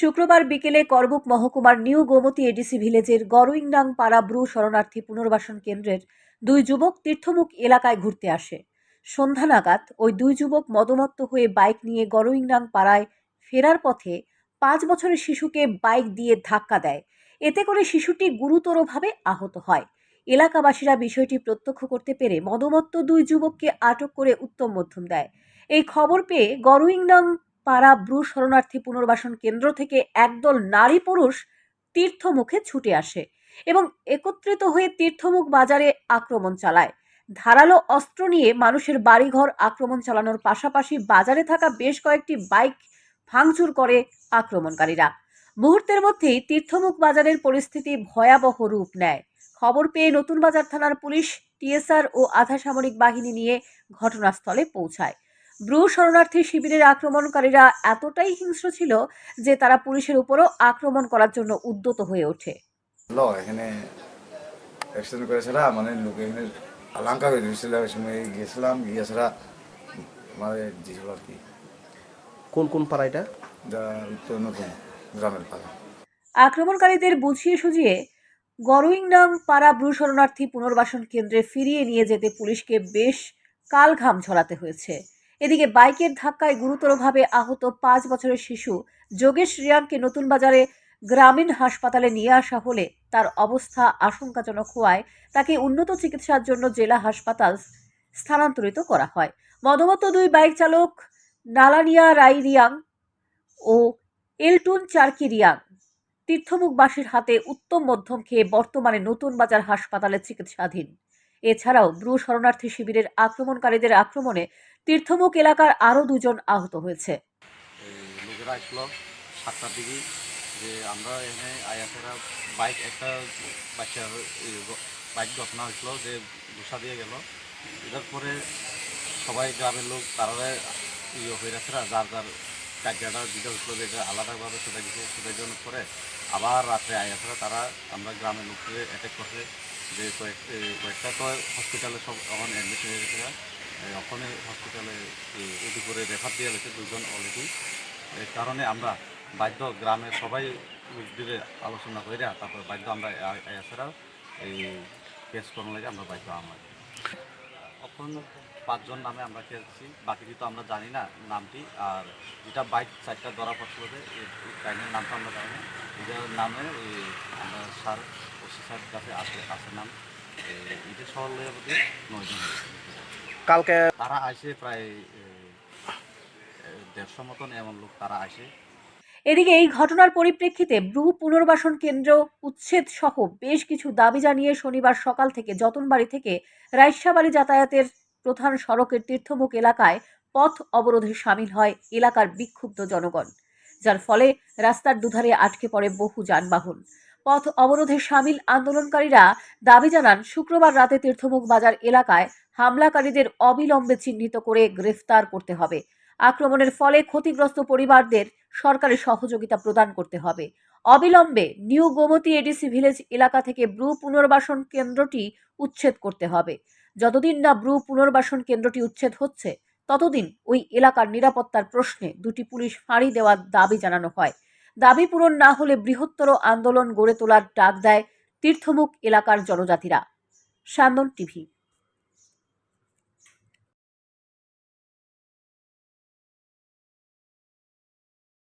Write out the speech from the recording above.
শুক্রবার বিকেলে করবুক মহকুমার নিউ গোমতী এডিসি ভিলেজের গরুইংডাং পাড়া ব্রু শরণার্থী পুনর্বাসন কেন্দ্রের দুই যুবক তীর্থমুখ এলাকায় ঘুরতে আসে। সন্ধ্যা নাগাদ ওই দুই যুবক মদমত্ত হয়ে বাইক নিয়ে গরুইংডাং পাড়ায় ফেরার পথে পাঁচ বছরের শিশুকে বাইক দিয়ে ধাক্কা দেয়। এতে করে শিশুটি গুরুতরভাবে আহত হয়। এলাকাবাসীরা বিষয়টি প্রত্যক্ষ করতে পেরে মদমত্ত দুই যুবককে আটক করে উত্তম মধ্যম দেয়। এই খবর পেয়ে গরুইংডাং পাড়া ব্রু শরণার্থী পুনর্বাসন কেন্দ্র থেকে একদল নারী পুরুষ তীর্থমুখে ছুটে আসে এবং একত্রিত হয়ে তীর্থমুখ বাজারে আক্রমণ চালায়। ধারালো অস্ত্র নিয়ে মানুষের বাড়িঘর আক্রমণ চালানোর পাশাপাশি বাজারে থাকা বেশ কয়েকটি বাইক ভাঙচুর করে আক্রমণকারীরা। মুহূর্তের মধ্যেই তীর্থমুখ বাজারের পরিস্থিতি ভয়াবহ রূপ নেয়। খবর পেয়ে নতুন বাজার থানার পুলিশ, টিএসআর ও আধা সামরিক বাহিনী নিয়ে ঘটনাস্থলে পৌঁছায়। ব্রু শরণার্থী শিবিরের আক্রমণকারীরা এতটাই হিংস্র ছিল যে তারা পুলিশের উপরও আক্রমণ করার জন্য উদ্যত হয়ে ওঠে। ল এখানে অ্যাক্সিডেন্ট করেছিল মানে লোক এখানে আলাঙ্কা হয়ে দিয়েছিল সময় গিয়েছিলাম গিয়ে মানে দিয়েছিল আর কি। কোন কোন পাড়া এটা? নতুন গ্রামের পাড়া। আক্রমণকারীদের বুঝিয়ে সুঝিয়ে গরুইংডাং পাড়া ব্রু শরণার্থী পুনর্বাসন কেন্দ্রে ফিরিয়ে নিয়ে যেতে পুলিশকে বেশ কাল ঘাম ঝরাতে হয়েছে। এদিকে বাইকের ধাক্কায় গুরুতরভাবে আহত পাঁচ বছরের শিশু। যোগেশ রিয়াংকে নতুন বাজারে গ্রামীণ হাসপাতালে নিয়ে আসা হলে তার অবস্থা আশঙ্কাজনক হওয়ায় তাকে উন্নত চিকিৎসার জন্য জেলা হাসপাতাল স্থানান্তরিত করা হয়। মদমত্ত দুই বাইক চালক নালানিয়া রাই রিয়াং ও এলটুন চার্কি রিয়াং তীর্থমুখবাসীর হাতে উত্তম মধ্যম খেয়ে বর্তমানে নতুন বাজার হাসপাতালে চিকিৎসাধীন। এছাড়াও ব্রু শরণার্থী শিবিরের আক্রমণকারীদের আক্রমণে তীর্থমুখ এলাকার আরও দুজন আহত হয়েছে। লোকেরা আসলো সাতটার দিকে যে আমরা এখানে আয়াসেরা বাইক একটা বাচ্চা বাইক ঘটনা হয়েছিল যে ঘুষা দিয়ে গেল। এটার পরে সবাই গ্রামের লোক তারা ইয়ে হয়ে রাখছে যার যার যেটা হয়েছিল যে আলাদাভাবে সেটা গেছে সেটার জন্য পরে আবার রাত্রে আয়াসেরা তারা আমরা গ্রামের লোককে অ্যাটাক করছে যে কয়েক কয়েকটা তো হসপিটালে সব এখন অ্যাডমিট হয়ে গেছে ওখানে হসপিটালে উদি করে রেফার দিয়ে গেছে দুজন অলরেডি এই কারণে আমরা বাধ্য গ্রামের সবাই দিকে আলোচনা করে তারপর বাধ্য আমরা এছাড়া এই কেস করার লাগে আমরা বাধ্য আমার এখন পাঁচজন নামে আমরা খেলছি। বাকি তো আমরা জানি না নামটি। আর যেটা বাইক চারটা ধরা পড়ছিল যে টাইমের নামটা আমরা জানি না। এটার নামে ওই আমরা স্যার ওসি স্যার কাছে আসে আছে নাম। এটা সরল বোধ নয়জন কালকে তারা আসে প্রায় দেড়শো মতন এমন লোক তারা আসে। এদিকে এই ঘটনার পরিপ্রেক্ষিতে ব্রু পুনর্বাসন কেন্দ্র, উচ্ছেদ সহ বেশ কিছু দাবি জানিয়ে শনিবার সকাল থেকে যতনবাড়ি থেকে রাইসাবাড়ি যাতায়াতের প্রধান সড়কের তীর্থমুখ এলাকায় পথ অবরোধে সামিল হয় এলাকার বিক্ষুব্ধ জনগণ। যার ফলে রাস্তার দুধারে আটকে পড়ে বহু যানবাহন। পথ অবরোধে সামিল আন্দোলনকারীরা দাবি জানান, শুক্রবার রাতে তীর্থমুখ বাজার এলাকায় হামলাকারীদের অবিলম্বে চিহ্নিত করে গ্রেফতার করতে হবে। আক্রমণের ফলে ক্ষতিগ্রস্ত পরিবারদের সরকারি সহযোগিতা প্রদান করতে হবে। অবিলম্বে নিউ গোমতী এডিসি ভিলেজ এলাকা থেকে ব্রু পুনর্বাসন কেন্দ্রটি উচ্ছেদ করতে হবে। যতদিন না ব্রু পুনর্বাসন কেন্দ্রটি উচ্ছেদ হচ্ছে, ততদিন ওই এলাকার নিরাপত্তার প্রশ্নে দুটি পুলিশ ফাঁড়ি দেওয়ার দাবি জানানো হয়। দাবি পূরণ না হলে বৃহত্তর আন্দোলন গড়ে তোলার ডাক দেয় তীর্থমুখ এলাকার জনজাতিরা। সান্দন টিভি